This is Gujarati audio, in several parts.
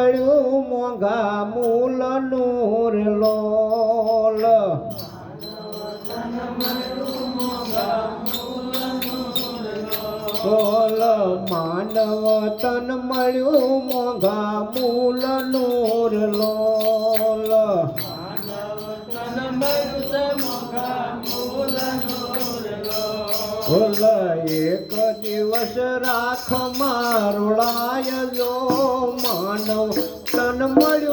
મળ્યું મોંઘા મૂલનું લોલ? બોલ માનવ તન મળ્યું મોંઘા મૂલનું લોલ. બોલ એક દિવસ રાખ મારોળાય જો માનવ તન મળ્યું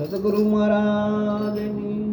सतगुरु महाराज की